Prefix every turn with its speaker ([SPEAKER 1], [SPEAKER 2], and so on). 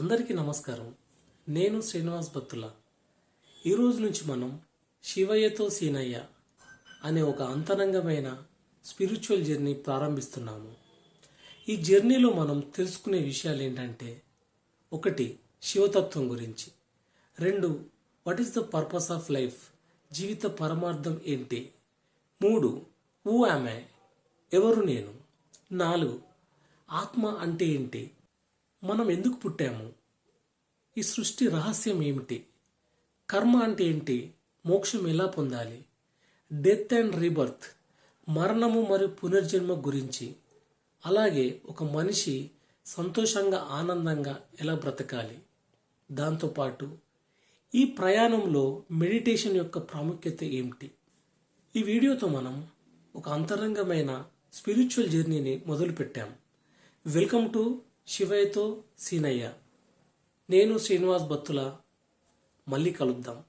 [SPEAKER 1] అందరికీ నమస్కారం. నేను శ్రీనివాస్ భత్తుల ఈరోజు నుంచి మనం శివయ్యతో సీనయ్య అనే ఒక అంతరంగమైన స్పిరిచువల్ జర్నీ ప్రారంభిస్తున్నాము. ఈ జర్నీలో మనం తెలుసుకునే విషయాలు ఏంటంటే ఒకటి శివతత్వం గురించి. రెండు what is the purpose of life జీవిత పరమార్థం ఏంటి? మూడు ఊ ఆమె ఎవరు నేను? నాలుగు ఆత్మ అంటే ఏంటి? మనం ఎందుకు పుట్టాము? ఈ సృష్టి రహస్యం ఏమిటి? కర్మ అంటే ఏంటి? మోక్షం ఎలా పొందాలి? డెత్ అండ్ రీబర్త్ మరణము మరియు పునర్జన్మ గురించి. అలాగే ఒక మనిషి సంతోషంగా ఆనందంగా ఎలా బ్రతకాలి? దాంతోపాటు ఈ ప్రయాణంలో మెడిటేషన్ యొక్క ప్రాముఖ్యత ఏమిటి? ఈ వీడియోతో మనం ఒక అంతరంగమైన స్పిరిచువల్ జర్నీని మొదలుపెట్టాం. వెల్కమ్ టు శివయ్యతో సీనయ్య. నేను శ్రీనివాస్ భత్తుల మళ్ళీ కలుద్దాం.